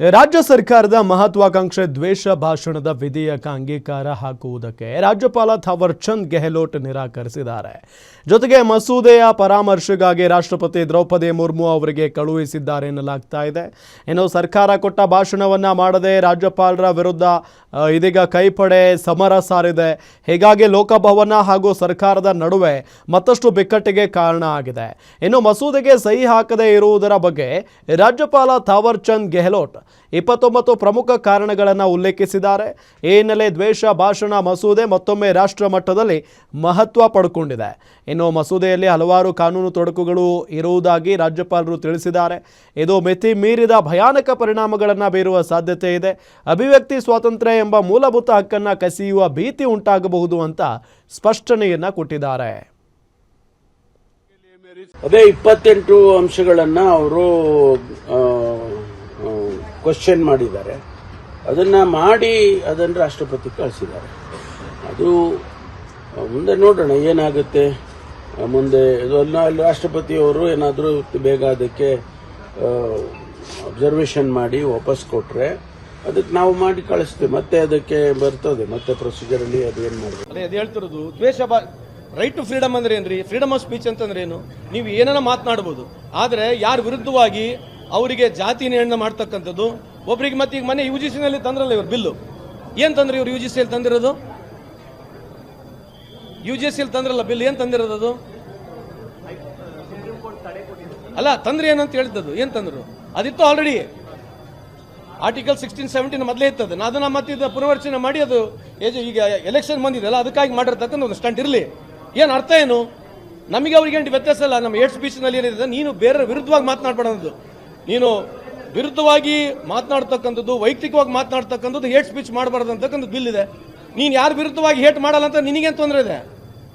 ರಾಜ್ಯ ಸರ್ಕಾರದ ಮಹತ್ವಾಕಾಂಕ್ಷೆ ದ್ವೇಷ ಭಾಷಣದ ವಿಧೇಯಕ ಅಂಗೀಕಾರ ಹಾಕುವುದಕ್ಕೆ ರಾಜ್ಯಪಾಲ ಥಾವರ್ ಚಂದ್ ಗೆಹ್ಲೋಟ್ ನಿರಾಕರಿಸಿದ್ದಾರೆ. ಜೊತೆಗೆ ಮಸೂದೆಯ ಪರಾಮರ್ಶೆಗಾಗಿ ರಾಷ್ಟ್ರಪತಿ ದ್ರೌಪದಿ ಮುರ್ಮು ಅವರಿಗೆ ಕಳುಹಿಸಿದ್ದಾರೆ ಎನ್ನಲಾಗ್ತಾ ಇದೆ. ಇನ್ನು ಸರ್ಕಾರ ಕೊಟ್ಟ ಭಾಷಣವನ್ನ ಮಾಡದೆ ರಾಜ್ಯಪಾಲರ ವಿರುದ್ಧ ಇದೀಗ ಕೈಪಡೆ ಸಮರ ಸಾರಿದೆ. ಹೀಗಾಗಿ ಲೋಕಭವನ ಹಾಗೂ ಸರ್ಕಾರದ ನಡುವೆ ಮತ್ತಷ್ಟು ಬಿಕ್ಕಟ್ಟಿಗೆ ಕಾರಣ ಆಗಿದೆ. ಇನ್ನು ಮಸೂದೆಗೆ ಸಹಿ ಹಾಕದೇ ಇರುವುದರ ಬಗ್ಗೆ ರಾಜ್ಯಪಾಲ ಥಾವರ್ ಚಂದ್ ಗೆಹ್ಲೋಟ್ ಇಪ್ಪತ್ತೊಂಬತ್ತು ಪ್ರಮುಖ ಕಾರಣಗಳನ್ನು ಉಲ್ಲೇಖಿಸಿದ್ದಾರೆ. ಈ ಹಿನ್ನೆಲೆ ದ್ವೇಷ, ಭಾಷಣ, ಮಸೂದೆ ಮತ್ತೊಮ್ಮೆ ರಾಷ್ಟ್ರ ಮಟ್ಟದಲ್ಲಿ ಮಹತ್ವ ಪಡ್ಕೊಂಡಿದೆ. ಇನ್ನು ಮಸೂದೆಯಲ್ಲಿ ಹಲವಾರು ಕಾನೂನು ತೊಡಕುಗಳು ಇರುವುದಾಗಿ ರಾಜ್ಯಪಾಲರು ತಿಳಿಸಿದ್ದಾರೆ. ಇದು ಮಿತಿ ಮೀರಿದ ಭಯಾನಕ ಪರಿಣಾಮಗಳನ್ನು ಬೀರುವ ಸಾಧ್ಯತೆ ಇದೆ. ಅಭಿವ್ಯಕ್ತಿ ಸ್ವಾತಂತ್ರ್ಯ ಎಂಬ ಮೂಲಭೂತ ಹಕ್ಕನ್ನು ಕಸಿಯುವ ಭೀತಿ ಉಂಟಾಗಬಹುದು ಅಂತ ಸ್ಪಷ್ಟನೆಯನ್ನು ಕೊಟ್ಟಿದ್ದಾರೆ. ಅದೇ ಇಪ್ಪತ್ತೆಂಟು ಅಂಶಗಳನ್ನು ಅವರು ಕ್ವಶನ್ ಮಾಡಿದ್ದಾರೆ. ಅದನ್ನ ಮಾಡಿ ಅದನ್ನ ರಾಷ್ಟ್ರಪತಿ ಕಳಿಸಿದ್ದಾರೆ. ಅದು, ಮುಂದೆ ನೋಡೋಣ, ಏನಾಗುತ್ತೆ? ಮುಂದೆ ಅಲ್ಲಿ ರಾಷ್ಟ್ರಪತಿಯವರು ಏನಾದರೂ ಬೇಗ ಅದಕ್ಕೆ ಅಬ್ಸರ್ವೇಷನ್ ಮಾಡಿ ವಾಪಸ್ ಕೊಟ್ಟರೆ ಅದಕ್ಕೆ ನಾವು ಮಾಡಿ ಕಳಿಸ್ತೇವೆ. ಮತ್ತೆ ಅದಕ್ಕೆ ಬರ್ತದೆ. ಮತ್ತೆ ಪ್ರೊಸೀಜರ್ ಅಲ್ಲಿ ಅದು ಏನು ಮಾಡಬೇಕು? ಅದೇ ಹೇಳ್ತಿರೋದು, ದ್ವೇಷ ರೈಟ್ ಟು ಫ್ರೀಡಮ್ ಅಂದ್ರೆ ಏನ್ರಿ? ಫ್ರೀಡಮ್ ಆಫ್ ಸ್ಪೀಚ್ ಅಂತಂದ್ರೆ ಏನು? ನೀವು ಏನನ್ನ ಮಾತನಾಡಬಹುದು ಆದ್ರೆ ಯಾರ ವಿರುದ್ಧವಾಗಿ ಅವರಿಗೆ ಜಾತಿ ನಿರ್ಣಯ ಮಾಡ್ತಕ್ಕಂಥದ್ದು, ಒಬ್ರಿಗೆ ಮತ್ತೆ ಈಗ ಮನೆ ಯು ಜಿ ಸಿನಲ್ಲಿ ತಂದ್ರಲ್ಲ ಇವರು ಬಿಲ್ಲು. ಏನ್ ತಂದ್ರೆ ಇವರು ಯು ಜಿ ಸಿಯಲ್ಲಿ ತಂದಿರೋದು? ಯು ಜಿ ಸಿಯಲ್ಲಿ ತಂದ್ರಲ್ಲ ಬಿಲ್, ಏನ್ ತಂದಿರೋದು ಅದು? ಅಲ್ಲ, ತಂದ್ರೆ ಏನಂತ ಹೇಳಿದ್ದದು, ಏನ್ ತಂದ್ರು? ಅದಿತ್ತು ಆಲ್ರೆಡಿ ಆರ್ಟಿಕಲ್ ಸಿಕ್ಸ್ಟೀನ್ ಸೆವೆಂಟೀನ್ ಮೊದಲೇ ಇರ್ತದೆ ನಾ ಅದನ್ನ ಮತ್ತೆ ಪುನರ್ವರ್ಚನೆ ಮಾಡಿ ಅದು ಈಗ ಎಲೆಕ್ಷನ್ ಬಂದಿದೆಯಲ್ಲ, ಅದಕ್ಕಾಗಿ ಮಾಡಿರ್ತಕ್ಕಂಥ ಒಂದು ಸ್ಟಂಟ್ ಇರಲಿ. ಏನು ಅರ್ಥ ಏನು? ನಮಗೆ ಅವ್ರಿಗೆ ಏನು ವ್ಯತ್ಯಾಸ ಅಲ್ಲ ನಮ್ಮ ಏಟ್ ಸ್ಪೀಚ್ನಲ್ಲಿ ಏನಿದೆ, ನೀನು ಬೇರೆ ವಿರುದ್ಧವಾಗಿ ಮಾತನಾಡಬಾರ್ದು ನೀನು ವಿರುದ್ಧವಾಗಿ ಮಾತನಾಡ್ತಕ್ಕಂಥದ್ದು, ವೈಯಕ್ತಿಕವಾಗಿ ಮಾತನಾಡ್ತಕ್ಕಂಥದ್ದು ಹೇಟ್ ಸ್ಪೀಚ್ ಮಾಡಬಾರ್ದು ಅಂತಕ್ಕಂಥದ್ದು ಬಿಲ್ ಇದೆ ನೀನು ಯಾರು ವಿರುದ್ಧವಾಗಿ ಹೇಟ್ ಮಾಡಲ್ಲ ಅಂತ ನಿನಗೇನು ತೊಂದರೆ ಇದೆ?